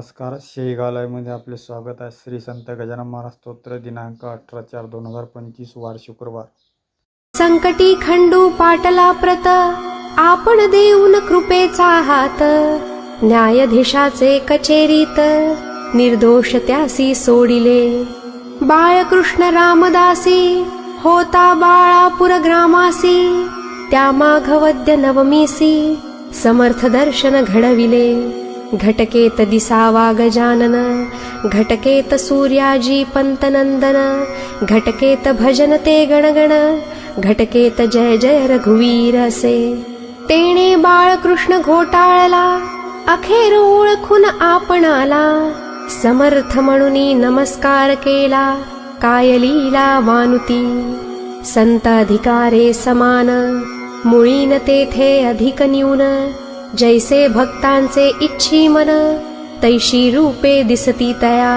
नमस्कार. शेगालयमध्ये आपले स्वागत आहे. श्री संत गजानन महाराज स्तोत्र दिनांक अठरा चार दोन हजार पंचवीस वार शुक्रवार. संकटी खंडू पाटला प्रत आपण देऊन कृपेचा हात. न्यायाधीशाचे कचेरीत निर्दोष त्यासी सोडिले. बाळकृष्ण रामदासी होता बाळापुर ग्रामासी. त्या माघवद्य नवमीसी समर्थ दर्शन घडविले. घटकेत दिसावा गजानन घटकेत सूर्याजी पंतनंदन घटकेत भजन ते गणगण घटकेत जय जय रघुवीर असे. तेणे बाळकृष्ण घोटाळला अखेर ओळखून आपणाला. समर्थ म्हणून नमस्कार केला काय लीला वानुती. संत अधिकारे समान मुळीन तेथे अधिक न्यून जैसे भक्तांचे इच्छी मन तैशी रूपे दिसती तया